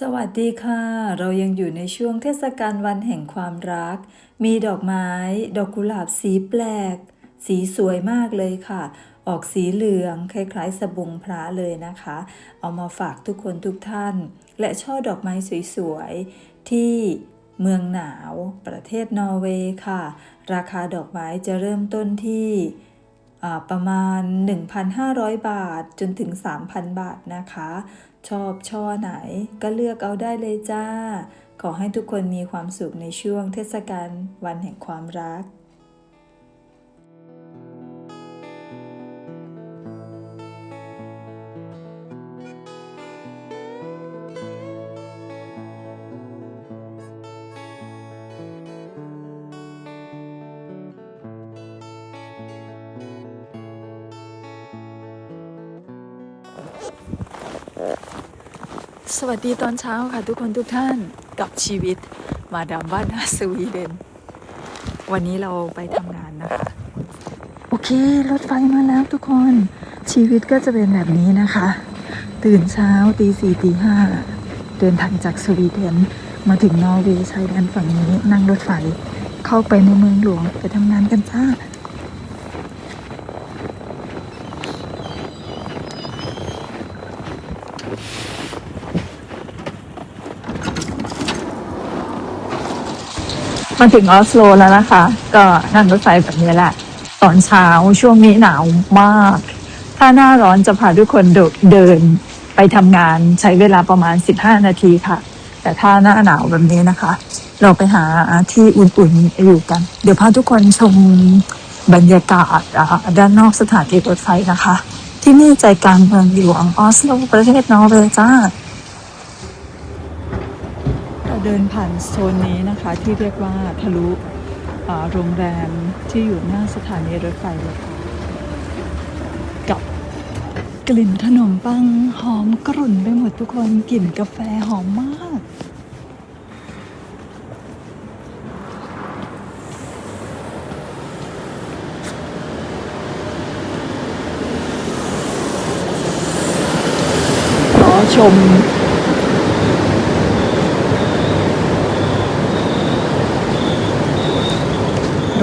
สวัสดีค่ะ เรายังอยู่ในช่วงเทศกาลวันแห่งความรัก มีดอกไม้ ดอกกุหลาบสีแปลก สีสวยมากเลยค่ะ ออกสีเหลืองคล้ายๆสบงพระเลยนะคะ เอามาฝากทุกคนทุกท่าน และช่อดอกไม้สวยๆ ที่เมืองหนาวประเทศนอร์เวย์ค่ะ ราคาดอกไม้จะเริ่มต้นที่ประมาณ 1,500 บาทจนถึง 3,000 บาทนะคะ ชอบช่อไหน ก็เลือกเอาได้เลยจ้า ขอให้ทุกคนมีความสุขในช่วงเทศกาลวันแห่งความรัก สวัสดีตอนเช้าค่ะทุกคนทุกท่านกับชีวิตมาดามบ้านนาสวีเดน วันนี้เราไปทำงานนะคะ โอเค รถไฟมาแล้วทุกคนชีวิตก็จะเป็นแบบนี้นะคะ ตื่นเช้าตีสี่ตีห้าเดินทางจากสวีเดนมาถึงนอร์เวย์ชายแดนฝั่งนี้นั่งรถไฟ เข้าไปในเมืองหลวงไปทำงานกันจ้า มาถึงออสโลแล้วนะคะ ก็นั่งรถไฟแบบนี้แหละ ตอนเช้าช่วงนี้หนาวมาก ถ้าหน้าร้อนจะพาทุกคนเดินไปทำงานใช้เวลาประมาณ 15 นาทีค่ะ แต่ถ้าหน้าหนาวแบบนี้นะคะ เราไปหาที่อุ่นๆอยู่กัน เดี๋ยวพาทุกคนชมบรรยากาศด้านนอกสถานีรถไฟนะคะ ที่นี่ใจกลางเมืองหลวงออสโลประเทศนอร์เวย์จ้า เดินผ่านโซนนี้นะคะ ที่เรียกว่าทะลุโรงแรมที่อยู่หน้าสถานีรถไฟเลยค่ะกับกลิ่นขนมปังหอมกรุ่นไปหมดทุกคนกลิ่นกาแฟหอมมาก ขอชม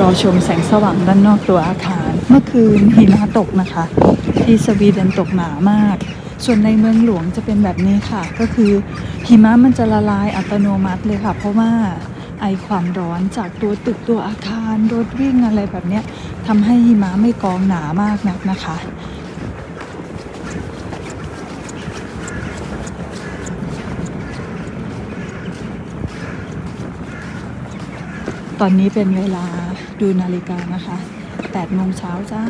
รอชมแสงสว่างด้านนอกตัวอาคาร เมื่อคืนหิมะตกนะคะ ที่สวีเดนตกหนามาก ส่วนในเมืองหลวงจะเป็นแบบนี้ค่ะ ก็คือหิมะมันจะละลายอัตโนมัติเลยค่ะ เพราะว่าไอความร้อนจากตัวตึกตัวอาคารรถวิ่งอะไรแบบนี้ทำให้หิมะไม่กองหนามากนักนะคะตอนนี้เป็นเวลา ดูนาฬิกานะคะ8โมงเช้าจ้า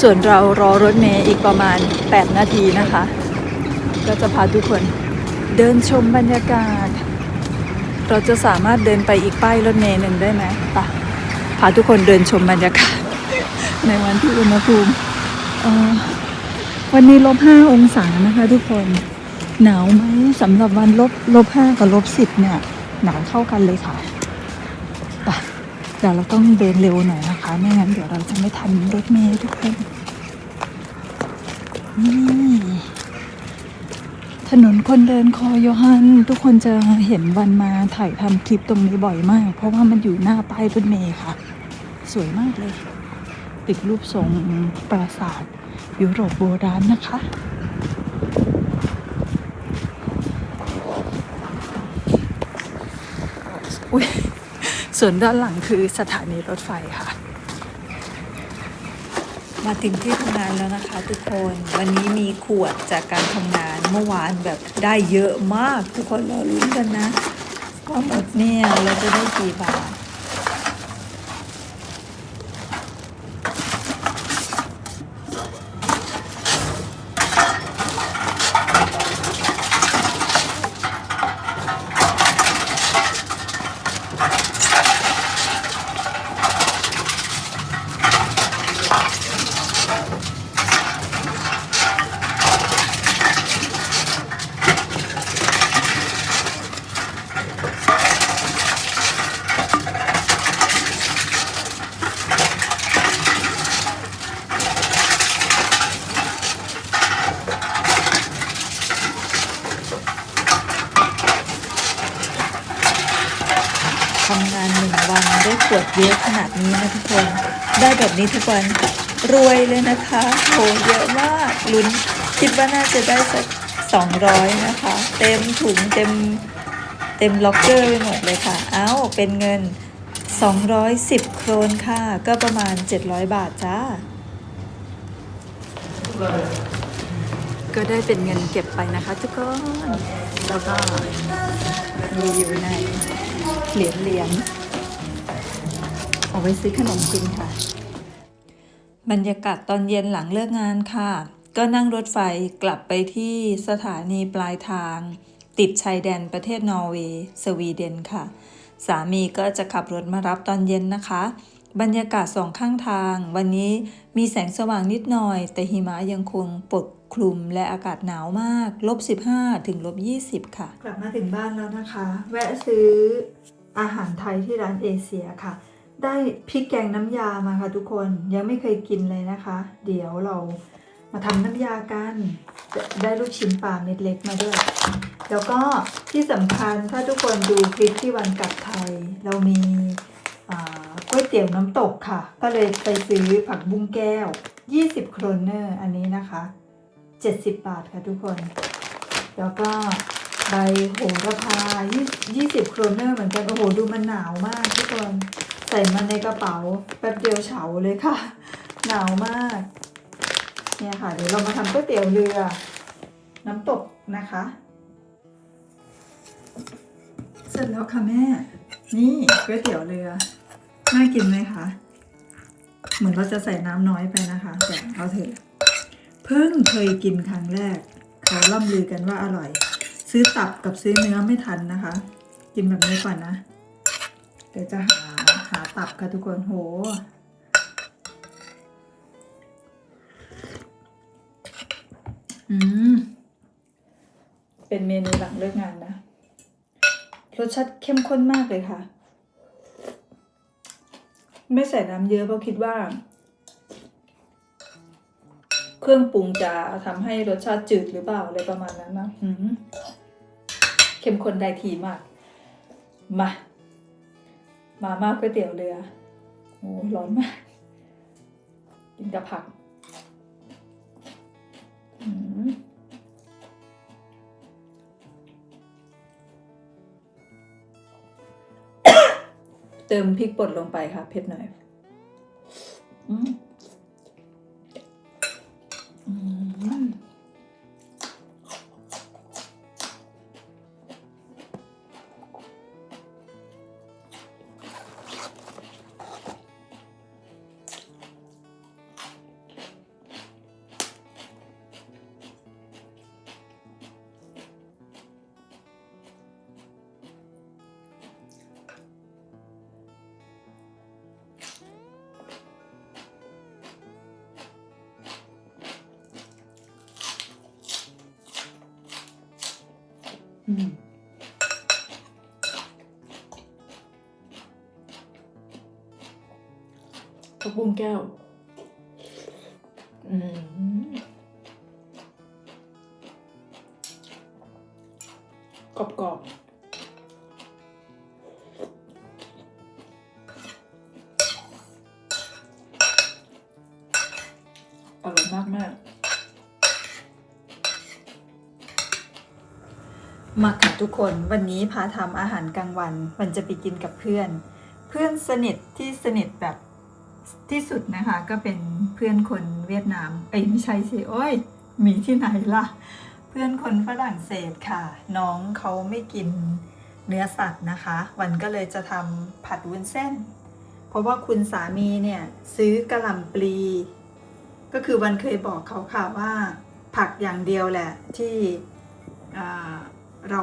ส่วนเรารอรถเมย์อีกประมาณ 8 นาทีนะคะ ก็จะพาทุกคนเดินชมบรรยากาศ เราจะสามารถเดินไปอีกป้ายรถเมย์หนึ่งได้ไหมปะพาทุกคนเดินชมบรรยากาศ ในวันที่อุณหภูมิวันนี้ลบห้าองศานะคะทุกคนหนาวไหมสำหรับวันลบลบห้ากับลบสิบเนี่ย หนาวเท่ากันเลยค่ะ เดี๋ยวเราต้องเดินเร็วหน่อยนะคะ ไม่งั้นเดี๋ยวเราจะไม่ทันรถเมล์ทุกคนนี่ถนนคนเดินคอโยฮัน ทุกคนจะเห็นวันมาถ่ายทำคลิปตรงนี้บ่อยมาก เพราะว่ามันอยู่หน้าป้ายรถเมล์ค่ะ สวยมากเลย ติดรูปทรงปราสาทยุโรปโบราณนะคะอุ้ย ส่วนด้านหลังคือสถานีรถไฟค่ะ มาถึงที่ทำงานแล้วนะคะทุกคน วันนี้มีขวดจากการทำงานเมื่อวานแบบได้เยอะมาก ทุกคนรอรุ้นกันนะว่าหมดเนี่ยเราจะได้กี่บาทำงานหนึ่งวันได้ ขวดเยอะขนาดนี้นะทุกคน ได้แบบนี้ทุกวันรวยเลยนะคะโหเยอะมากลุ้นคิดว่าน่าจะได้สักสองร้อยนะคะ เต็มถุงเต็มเต็มล็อกเกอร์ไปหมดเลยค่ะ เอ้า เป็นเงิน 210 โครนค่ะ ก็ประมาณ 700 บาทจ้า ก็ได้เป็นเงินเก็บไปนะคะทุกคน แล้วก็มีอยู่ในเหรียญเหรียญ เอาไว้ซื้อขนมกินค่ะ บรรยากาศตอนเย็นหลังเลิกงานค่ะ ก็นั่งรถไฟกลับไปที่สถานีปลายทาง ติดชายแดนประเทศนอร์เวย์สวีเดนค่ะ สามีก็จะขับรถมารับตอนเย็นนะคะ บรรยากาศสองข้างทาง วันนี้มีแสงสว่างนิดหน่อย แต่หิมะยังคงปกคลุมและอากาศหนาวมากลบ15ถึงลบ20 ค่ะ กลับมาถึงบ้านแล้วนะคะ แวะซื้ออาหารไทยที่ร้านเอเชียค่ะ ได้พริกแกงน้ำยามาค่ะทุกคนยังไม่เคยกินเลยนะคะ เดี๋ยวเรามาทำน้ำยากันได้ลูกชิ้นปลาเม็ดเล็กมาด้วย แล้วก็ที่สำคัญถ้าทุกคนดูคลิปที่วันกลับไทย เรามีอ่าก๋วยเตี๋ยวน้ำตกค่ะ ก็เลยไปซื้อผักบุ้งแก้ว 20 โครนเนอร์อันนี้นะคะ 70 บาทค่ะทุกคน แล้วก็ใบโหระพา 20 โครนเนอร์เหมือนกัน โอ้โห ดูมันหนาวมากทุกคน ใส่มันในกระเป๋าแป๊บเดียวเฉาเลยค่ะ หนาวมาก เนี่ยค่ะ เดี๋ยวเรามาทำก๋วยเตี๋ยวเรือ น้ำตกนะคะ เสร็จแล้วค่ะแม่ นี่ก๋วยเตี๋ยวเรือ น่ากินไหมคะ เหมือนเราจะใส่น้ำน้อยไปนะคะ แต่เอาเถอะ เพิ่งเคยกินครั้งแรก เขาล่ำลือกันว่าอร่อย ซื้อตับกับซื้อเนื้อไม่ทันนะคะ กินแบบนี้ก่อนนะ เดี๋ยวจะหา หาตับค่ะทุกคนโห อืม เป็นเมนูหลังเลิกงานนะ รสชาติเข้มข้นมากเลยค่ะ ไม่ใส่น้ำเยอะเพราะคิดว่า เครื่องปรุงจะทำให้รสชาติจืดหรือเปล่าอะไรประมาณนั้นนะ อืม เข้มข้นได้ทีมาก มา มามาก๋วยเตี๋ยวเรือ โอ้ร้อนมาก กินกับผักเติมพริกป่นลงไปค่ะ เผ็ดหน่อย อืม ผักบุ้งแก้ว อืมกรอบกรอบๆอร่อยมากมาก มาค่ะทุกคนวันนี้พาทำอาหารกลางวัน มันจะไปกินกับเพื่อน เพื่อนสนิทที่สนิทแบบที่สุดนะคะ ก็เป็นเพื่อนคนเวียดนามเอ้ยไม่ใช่สิโอ้ยมีที่ไหนล่ะ เพื่อนคนฝรั่งเศสค่ะ น้องเขาไม่กินเนื้อสัตว์นะคะ วันก็เลยจะทำผัดวุ้นเส้น เพราะว่าคุณสามีเนี่ยซื้อกระหล่ำปลี ก็คือวันเคยบอกเขาค่ะว่า ผักอย่างเดียวแหละที่อ่า เรา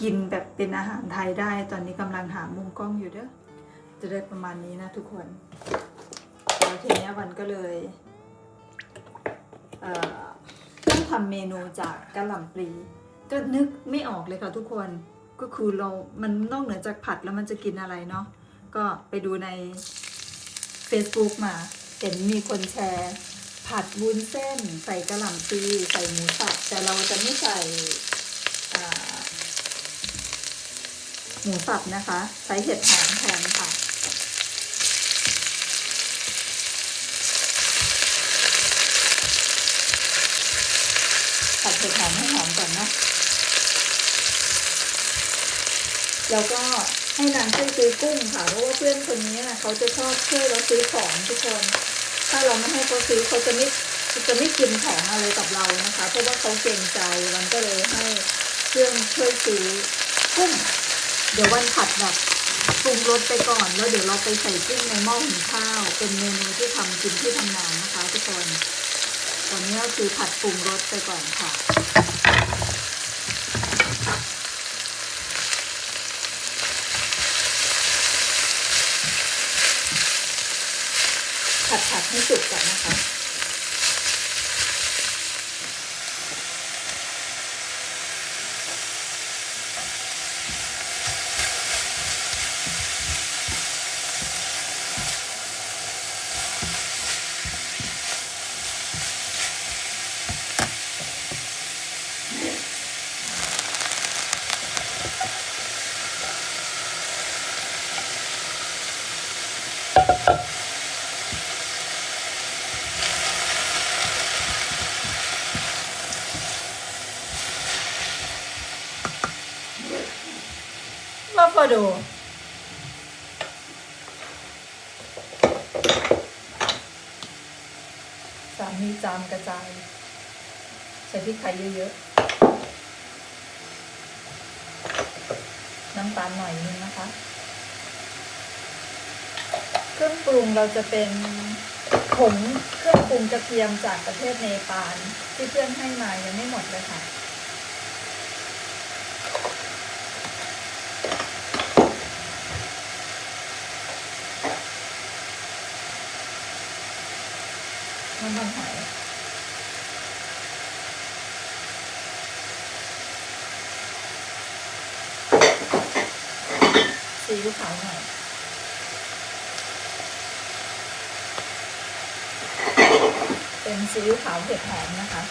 กินแบบเป็นอาหารไทยได้ ตอนนี้กำลังหามุมกล้องอยู่เด้อ จะได้ประมาณนี้นะทุกคนแล้วทีเนี้วันก็เลยเต้องทำเมนูจากกะหล่ำปลี ก็นึกไม่ออกเลยค่ะทุกคน ก็คือเรา มันนอกเหนือจากผัดแล้วมันจะกินอะไรเนาะ ก็ไปดูใน Facebook มา เห็นมีคนแชร์ ผัดวุ้นเส้น ใส่กระหล่ำปลี ใส่หมูสับ แต่เราจะไม่ใส่อ่า หมูสับนะคะ ใช้เห็ดหอมแทนค่ะ ผัดเห็ดหอมให้หอมก่อนนะ แล้วก็ให้นางช่วยซื้อกุ้งค่ะ เพราะว่าเพื่อนคนนี้นะเขาจะชอบช่วยเราซื้อของทุกคน ถ้าเราไม่ให้เขาซื้อเขาจะไม่จะไม่กินของอะไรกับเรานะคะ เพราะว่าเขาเกรงใจวันก็เลยให้เพื่อนช่วยซื้อกุ้ง เดี๋ยววันผัดแบบปรุงรสไปก่อน แล้วเดี๋ยวเราไปใส่กุ้งในหม้อหุงข้าว เป็นเมนูที่ทำกินที่ทำงานนะคะทุกคนตอนนี้ก็คือผัดปรุงรสไปก่อนค่ะผัดผัดให้สุกก่อนนะคะ ดูสามีจามกระจาย ใส่พริกไทยเยอะๆ น้ำตาลหน่อยนึงนะคะ เครื่องปรุงเราจะเป็นผงเครื่องปรุงกระเทียมจากประเทศเนปาลที่เพื่อนให้มายังไม่หมดเลยค่ะ น้ำมันหอย ซีอิ๊วขาวหน่อยเป็นซีอิ๊วขาวเผ็ดหอมนะคะ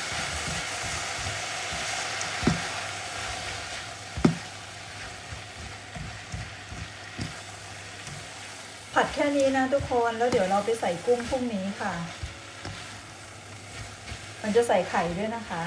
ผัดแค่นี้นะทุกคนแล้วเดี๋ยวเราไปใส่กุ้งพรุ่งนี้ค่ะ มันจะใส่ไข่ด้วยนะคะ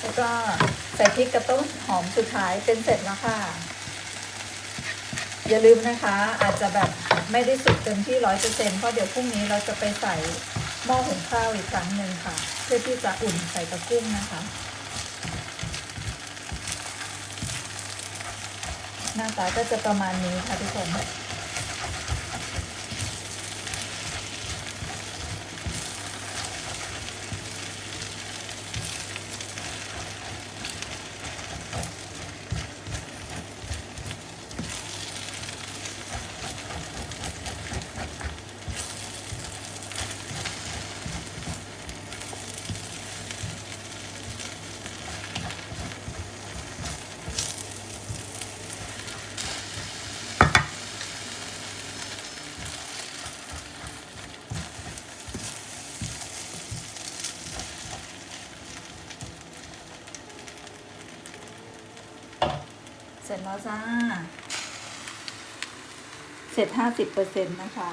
แล้วก็ใส่ พริกกับต้นหอมสุดท้ายเป็นเสร็จแล้วค่ะ อย่าลืมนะคะ อาจจะแบบไม่ได้สุกเต็มที่ร้อยเปอร์เซ็นต์เพราะเดี๋ยวพรุ่งนี้เราจะไปใส่หม้อหุงข้าวอีกครั้งหนึ่งค่ะ เพื่อที่จะอุ่นใส่กับกุ้งนะคะหน้าตาก็จะประมาณนี้ค่ะทุกคน ร็จแล้วจ้า เสร็จห้าสิบเปอร์เซ็นต์นะคะ